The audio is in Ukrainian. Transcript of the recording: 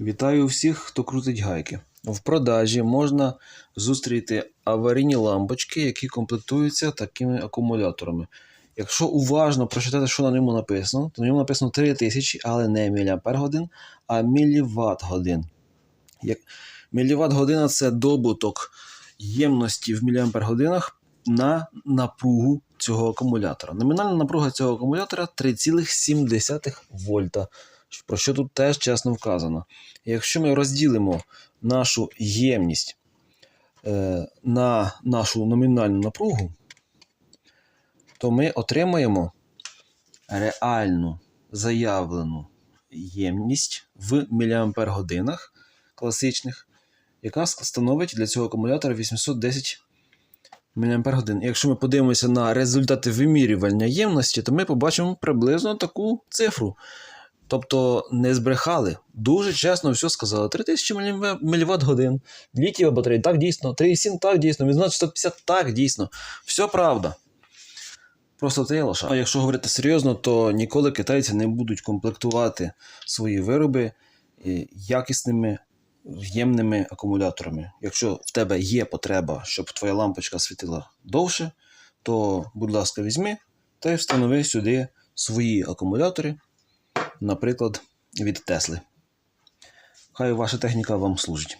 Вітаю всіх, хто крутить гайки. В продажі можна зустріти аварійні лампочки, які комплектуються такими акумуляторами. Якщо уважно прочитати, що на ньому написано, то на ньому написано 3000, але не мАч, а мВт годин. Як... Міліват година це добуток ємності в мАч на напругу цього акумулятора. Номінальна напруга цього акумулятора 3,7 вольта, про що тут теж чесно вказано. Якщо ми розділимо нашу ємність е, на нашу номінальну напругу, то ми отримаємо реальну заявлену ємність в мАч класичних, яка становить для цього акумулятора 810 мАч. Якщо ми подивимося на результати вимірювання ємності, то ми побачимо приблизно таку цифру. Тобто не збрехали. Дуже чесно все сказали. 3000 мВт годин. Літієва батарея, так дійсно. 3,7 так дійсно. Відзнак 150 так дійсно. Все правда. Просто це є лоша. А якщо говорити серйозно, то ніколи китайці не будуть комплектувати свої вироби е, якісними в'ємними акумуляторами. Якщо в тебе є потреба, щоб твоя лампочка світила довше, то, будь ласка, візьми та й встанови сюди свої акумулятори, наприклад, від Тесли. Хай ваша техніка вам служить.